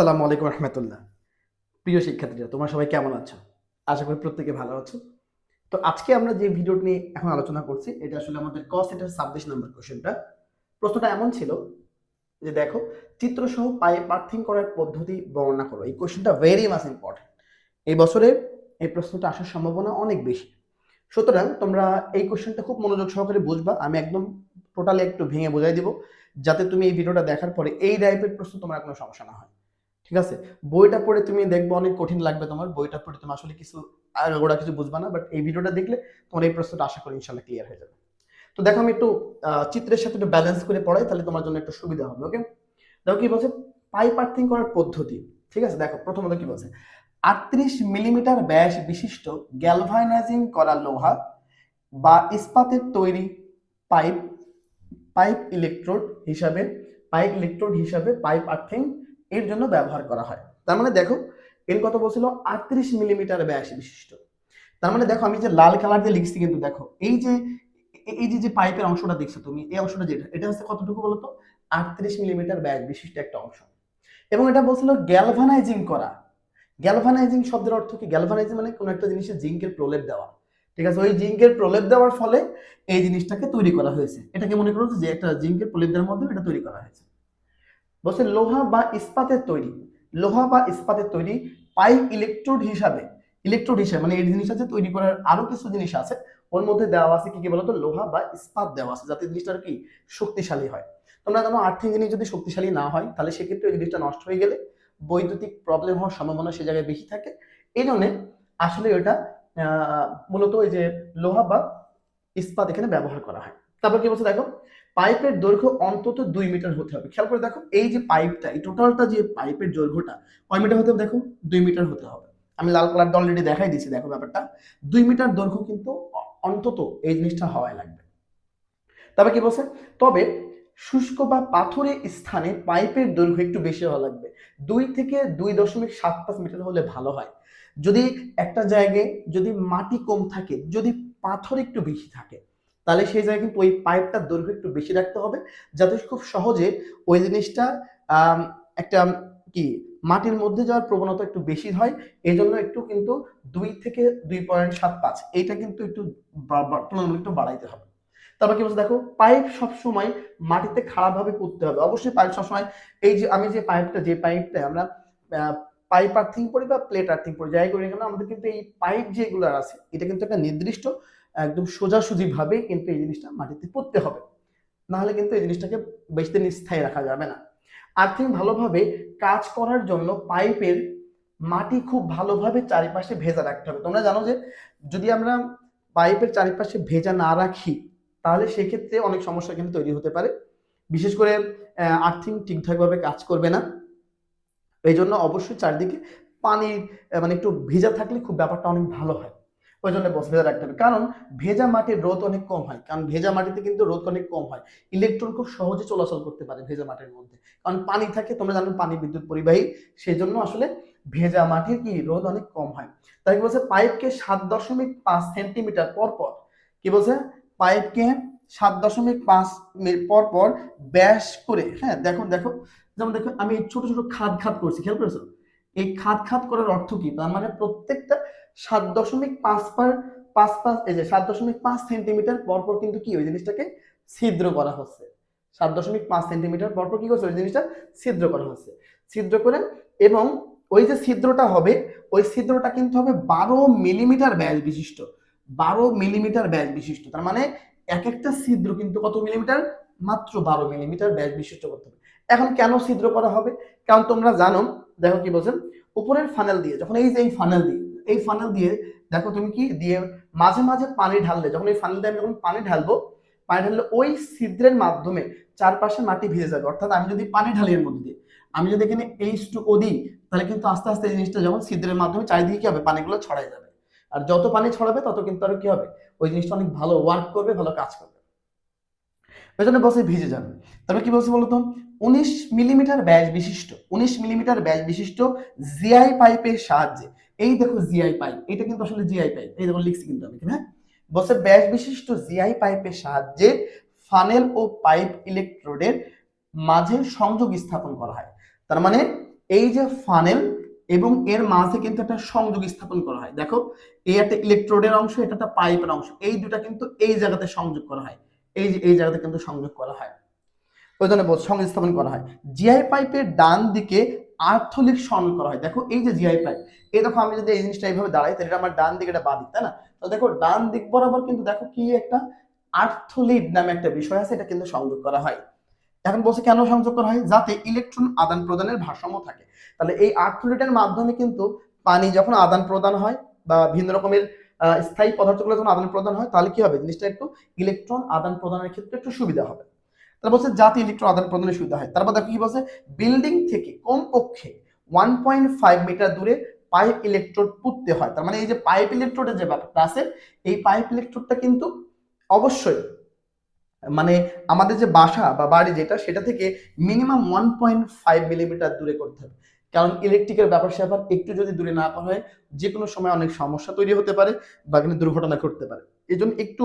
আসসালামু আলাইকুম রহমতুল্লাহ। প্রিয় শিক্ষার্থীরা, তোমরা সবাই কেমন আছো? আশা করি প্রত্যেকে ভালো আছো। তো আজকে আমরা যে ভিডিওটি নিয়ে এখন আলোচনা করছি, এটা আসলে আমাদের ক সেটের ছাব্বিশ নম্বর কোশ্চেনটা প্রশ্নটা এমন ছিল যে দেখো, চিত্রসহ পায়ে পার্থিং করার পদ্ধতি বর্ণনা করো। এই কোশ্চেনটা ভেরি মাস ইম্পর্টেন্ট এই বছরের এই প্রশ্নটা আসার সম্ভাবনা অনেক বেশি। সুতরাং তোমরা এই কোশ্চেনটা খুব মনোযোগ সহকারে বুঝবা। আমি একদম টোটালি একটু ভেঙে বোঝাই দিব, যাতে তুমি এই ভিডিওটা দেখার পরে এই টাইপের প্রশ্ন তোমার কোনো সমস্যা না হয়। ঠিক আছে? বইটা পড়ে তুমি দেখবে অনেক কঠিন লাগবে তোমার। বইটা পড়ে তুমি আসলে কিছু ওরা কিছু বুঝবা না বাট এই ভিডিওটা দেখলে তোমার এই প্রশ্নটা আশা করি ইনশাল্লাহ ক্লিয়ার হয়ে যাবে। তো দেখো আমি একটু চিত্রের সাথে একটু ব্যালেন্স করে পড়াই, তাহলে তোমার জন্য একটু সুবিধা হবে ওকে দেখো কি বলছে? পাইপ আর্থিং করার পদ্ধতি, ঠিক আছে? দেখো, প্রথমত কি বলছে? আটত্রিশ মিলিমিটার ব্যাস বিশিষ্ট গ্যালভানাইজিং করা লোহা বা ইস্পাতের তৈরি পাইপ পাইপ ইলেকট্রোড হিসাবে, পাইপ ইলেকট্রোড হিসাবে পাইপ আর্থিং এর জন্য ব্যবহার করা হয়। তার মানে দেখো এর কত বলছিল? আটত্রিশ মিলিমিটার ব্যাস বিশিষ্ট। তার মানে দেখো, আমি যে লাল কালার দিয়ে লিখছি কিন্তু দেখো, এই যে এই যে যে পাইপের অংশটা দেখছ তুমি, এই অংশটা যেটা, এটা হচ্ছে কতটুকু বলতো? আটত্রিশ মিলিমিটার ব্যাস বিশিষ্ট একটা অংশ। এবং এটা বলছিল গ্যালভানাইজিং করা। গ্যালভানাইজিং শব্দের অর্থ কি? গ্যালভানাইজিং মানে কোনো একটা জিনিসে জিঙ্কের প্রলেপ দেওয়া। ঠিক আছে, ওই জিঙ্কের প্রলেপ দেওয়ার ফলে এই জিনিসটাকে তৈরি করা হয়েছে। এটাকে মনে করো যে একটা জিঙ্কের প্রলেপ দেওয়ার মাধ্যমে এটা তৈরি করা হয়েছে। বলছে লোহা বা ইস্পাতের তৈরি, লোহা বা ইস্পাতের তৈরি পাইপ ইলেকট্রোড হিসাবে ইলেকট্রোড হিসাবে মানে এই জিনিসটা যে তৈরি করার আরও কিছু জিনিস আছে, ওর মধ্যে দেওয়া আছে কি কি বলতো? লোহা বা ইস্পাত দেওয়া আছে, যাতে জিনিসটা কি শক্তিশালী হয়। তোমরা জানো আর্থিং জিনিস যদি শক্তিশালী না হয়, তাহলে সেক্ষেত্রে ওই জিনিসটা নষ্ট হয়ে গেলে বৈদ্যুতিক প্রবলেম হওয়ার সম্ভাবনা সে জায়গায় বেশি থাকে। এই জন্য আসলে ওটা মূলত ওই যে লোহা বা ইস্পাত এখানে ব্যবহার করা হয়। তারপর কি বলছে দেখো? পাইপের দৈর্ঘ্য অন্তত দুই মিটার হতে হবে। খেয়াল করে দেখো, এই যে পাইপটা, এই টোটালটা যে পাইপের দৈর্ঘ্যটা, কয় মিটার হতে হবে দেখো? দুই মিটার হতে হবে। আমি লাল কালারটা অলরেডি দেখাই দিয়েছি, দেখো ব্যাপারটা। দুই মিটার দৈর্ঘ্য কিন্তু অন্তত এই জিনিসটা হওয়াই লাগবে। তবে কি বলছে? তবে শুষ্ক বা পাথরের স্থানে পাইপের দৈর্ঘ্য একটু বেশি হওয়া লাগবে। দুই থেকে দুই দশমিক সাত পাঁচ মিটার হলে ভালো হয়। যদি একটা জায়গায় যদি মাটি কম থাকে, যদি পাথর একটু বেশি থাকে তাহলে সেই জায়গায় কিন্তু ওই পাইপটার দৈর্ঘ্য একটু বেশি রাখতে হবে যাতে খুব সহজে ওই জিনিসটা একটা কি, মাটির মধ্যে যাওয়ার প্রবণতা একটু বেশি হয়। এই জন্য একটু কিন্তু দুই থেকে দুই পয়েন্ট সাত পাঁচ, এইটা কিন্তু একটু তুলনামূলক একটু বাড়াইতে হবে। তারপর কি বলছে দেখো পাইপ সবসময় মাটিতে খারাপভাবে করতে হবে। অবশ্যই পাইপ সবসময়, এই যে আমি যে পাইপটা যে পাইপটা আমরা পাইপ আর্থিং করি বা প্লেট আর্থিং করি, যাই করি কেন, আমাদের কিন্তু এই পাইপ যেগুলো আছে, এটা কিন্তু একটা নির্দিষ্ট একদম সোজাসুজি ভাবে কিন্তু এই জিনিসটা মাটিতে পড়তে হবে। নাহলে কিন্তু এই জিনিসটাকে বেশি দিন স্থায়ী রাখা যাবে না। আর্থিং ভালোভাবে কাজ করার জন্য পাইপের মাটি খুব ভালোভাবে চারিপাশে ভেজা রাখতে হবে। তোমরা জানো যে যদি আমরা পাইপের চারিপাশে ভেজা না রাখি তাহলে সেক্ষেত্রে অনেক সমস্যা কিন্তু তৈরি হতে পারে। বিশেষ করে আর্থিং ঠিকঠাকভাবে কাজ করবে না। এই জন্য অবশ্যই চারিদিকে পানি আহ, মানে একটু ভেজা থাকলে খুব ব্যাপারটা অনেক ভালো হয়। ওই জন্য বস, ভেজা রাখতে হবে। কারণ ভেজা মাটির রোদ অনেক কম হয়। কারণ ভেজা মাটিতে কিন্তু রোদ অনেক কম হয়। ইলেকট্রন খুব সহজে চলাচল করতে পারে ভেজা মাটির মধ্যে। কারণ পানি থাকে, তোমরা জানো পানি বিদ্যুৎ পরিবাহী। সেই জন্য আসলে ভেজা মাটির কি রোদ অনেক কম হয়। তাই কি বলছে? পাইপকে সাত দশমিক পাঁচ সেন্টিমিটার পর পর, কি বলছে? পাইপকে সাত দশমিক পাঁচ পর পর ব্যাস করে হ্যাঁ দেখো দেখো, যেমন দেখো, আমি ছোট ছোট খাদ খাদ করছি, খেয়াল করেছ? এই খাদ খাদ করার অর্থ কি? তার মানে প্রত্যেকটা সাত দশমিক পাঁচ পার পাঁচ পাঁচ, এই যে সাত দশমিক পাঁচ সেন্টিমিটার পর পর কিন্তু কি ওই জিনিসটাকে ছিদ্র করা হচ্ছে। সাত দশমিক পাঁচ সেন্টিমিটার পর পর কি করছে? ওই জিনিসটা ছিদ্র করা হচ্ছে। ছিদ্র করে এবং ওই যে ছিদ্রটা হবে, ওই ছিদ্রটা কিন্তু হবে বারো মিলিমিটার ব্যাস বিশিষ্ট। বারো মিলিমিটার ব্যাস বিশিষ্ট। তার মানে এক একটা ছিদ্র কিন্তু কত মিলিমিটার? মাত্র বারো মিলিমিটার ব্যাস বিশিষ্ট করতে হবে। এখন কেন ছিদ্র করা হবে? কারণ তোমরা জানো, দেখো কি বলছেন উপরের ফানেল দিয়ে, যখন এই যে এই ফানেল দিয়ে এই ফানেল দিয়ে, দেখো তুমি কি? দিয়ে মাঝে মাঝে পানি ঢাললে, যখন এই ফানেল দিয়ে আমি যখন পানি ঢালবো, পানি ঢাললে ওই ছিদ্রের মাধ্যমে চারপাশে মাটি ভিজে যাবে। অর্থাৎ আমি যদি পানি ঢালি এর মধ্যে দিয়ে, আমি যদি এখানে এইচ টু ও দিই তাহলে কিন্তু আস্তে আস্তে এই জিনিসটা যখন ছিদ্রের মাধ্যমে চারিদিকে কি হবে? পানিগুলো ছড়াই যাবে। আর যত পানি ছড়াবে, তত কিন্তু আরও কি হবে? ওই জিনিসটা অনেক ভালো ওয়ার্ক করবে, ভালো কাজ করবে। ওই জন্য বসে ভিজে যাবে তবে কি বলছে বলতো? উনিশ মিলিমিটার ব্যাস বিশিষ্ট, উনিশ মিলিমিটার ব্যাস বিশিষ্ট জিআই পাইপের সাহায্যে। এই দেখো জিআই পাইপ এটা কিন্তু আসলে জিআই পাইপ এই দেখো লিখছি কিন্তু আমি হ্যাঁ? বসে ব্যাস বিশিষ্ট জিআই পাইপের সাহায্যে ফানেল ও পাইপ ইলেকট্রোডের মাঝে সংযোগ স্থাপন করা হয়। তার মানে এই যে ফানেল এবং এর মাঝে কিন্তু একটা সংযোগ স্থাপন করা হয়। দেখো, এই একটা ইলেকট্রোডের অংশ, এটা একটা পাইপের অংশ, এই দুটা কিন্তু এই জায়গাতে সংযোগ করা হয়। এই যে, এই জায়গাতে কিন্তু সংযোগ করা হয়। ওই জন্য সংযোগ স্থাপন করা হয়। জিআই পাইপের ডান দিকে আর্থলিক সরল করা হয়। দেখো এই যে জিআই পাইপ এই দেখো আমি যদি এই জিনিসটা এইভাবে দাঁড়াই, তাহলে আমার ডান দিকে এটা বাঁ দিক, তাই না? তাহলে দেখো ডান দিক বরাবর কিন্তু দেখো কি একটা আর্থলিড নামে একটা বিষয় আছে, এটা কিন্তু সংযোগ করা হয়। এখন বলছে কেন সংযোগ করা হয়? যাতে ইলেকট্রন আদান প্রদানের ভারসাম্য থাকে। তাহলে এই আর্থলিটের মাধ্যমে কিন্তু পানি যখন আদান প্রদান হয় বা ভিন্ন রকমের স্থায়ী পদার্থগুলো যখন আদান প্রদান হয়, তাহলে কি হবে? জিনিসটা একটু ইলেকট্রন আদান প্রদানের ক্ষেত্রে একটু সুবিধা হবে। তারপর বলছে জাতি ইলেকট্রন আদান প্রদানের সুবিধা হয়। তারপর দেখো কি বলছে বিল্ডিং থেকে কমপক্ষে ওয়ান পয়েন্ট ফাইভ মিটার দূরে পাইপ ইলেকট্রোড পুঁততে হয়। তার মানে এই যে পাইপ ইলেকট্রোডের যে ব্যাপারটা আছে, এই পাইপ ইলেকট্রোডটা কিন্তু অবশ্যই মানে আমাদের যে বাসা বা বাড়ি যেটা, সেটা থেকে minimum one point five millimetre দূরে করতে হবে। কারণ ইলেকট্রিকের ব্যাপার স্যাপার একটু যদি দূরে না হয় যে কোনো সময় অনেক সমস্যা তৈরি হতে পারে বা কিন্তু দুর্ঘটনা ঘটতে পারে। এই জন্য একটু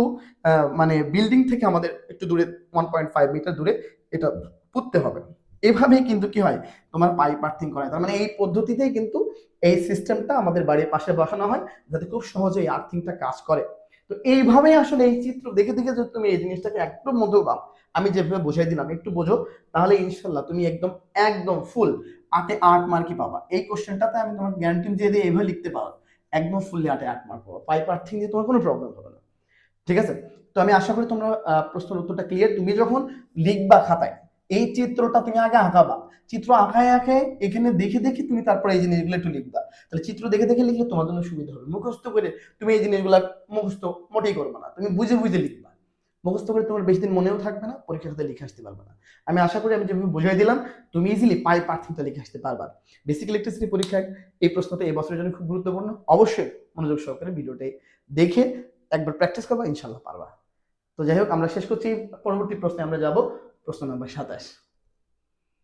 মানে বিল্ডিং থেকে আমাদের একটু দূরে ওয়ান পয়েন্ট ফাইভ মিটার দূরে এটা পুঁততে হবে। এভাবেই কিন্তু কি হয়? তোমার পাইপ আর্থিং করা তার মানে এই পদ্ধতিতেই কিন্তু এই সিস্টেমটা আমাদের বাড়ির পাশে বসানো হয়, যাতে খুব সহজে এই আর্থিংটা কাজ করে। তো এইভাবেই আসলে এই চিত্র দেখে দেখে যদি তুমি এই জিনিসটাকে একটু মধু পাও আমি যেভাবে বোঝাই দিলাম, একটু বোঝো, তাহলে ইনশাল্লাহ তুমি একদম একদম ফুল আটে আট মার্কই পাবা। এই কোশ্চেনটাতে আমি তোমার গ্যারান্টি দিয়ে দিয়ে এইভাবে লিখতে পারো। একদম ফুললি আটে আট মার্ক পাবা। পাইপ আর্থিং দিয়ে তোমার কোনো প্রবলেম হবে না। ঠিক আছে? তো আমি আশা করি তোমরা প্রশ্নের উত্তরটা ক্লিয়ার তুমি যখন লিখবা খাতায়, এই চিত্রটা তুমি আগে আঁকাবা। চিত্র আঁকায় আঁকায় এখানে দেখে দেখে তুমি তারপরে এই জিনিসগুলো একটু লিখবা। তাহলে চিত্র দেখে দেখে লিখলে তোমার জন্য সুবিধা হবে। মুখস্থ করে তুমি এই জিনিসগুলো মুখস্থ মোটেই করবে না। তুমি বুঝে বুঝে লিখবা। মুখস্থ করে তোমার বেশি দিন মনেও থাকবে না, পরীক্ষার খাতে লিখে আসতে পারবে না। আমি আশা করি আমি যেভাবে বুঝাই দিলাম, তুমি ইজিলি পাই পার্থিকতা লিখে আসতে পারবা। বেসিক ইলেকট্রিসিটি পরীক্ষায় এই প্রশ্নটা এই বছরের জন্য খুব গুরুত্বপূর্ণ। অবশ্যই মনোযোগ সহকারে ভিডিওটি দেখে একবার প্র্যাকটিস করবা, ইনশাল্লাহ পারবা। তো যাই হোক, আমরা শেষ করছি। পরবর্তী প্রশ্নে আমরা যাব প্রশ্ন নম্বর সাতাশ।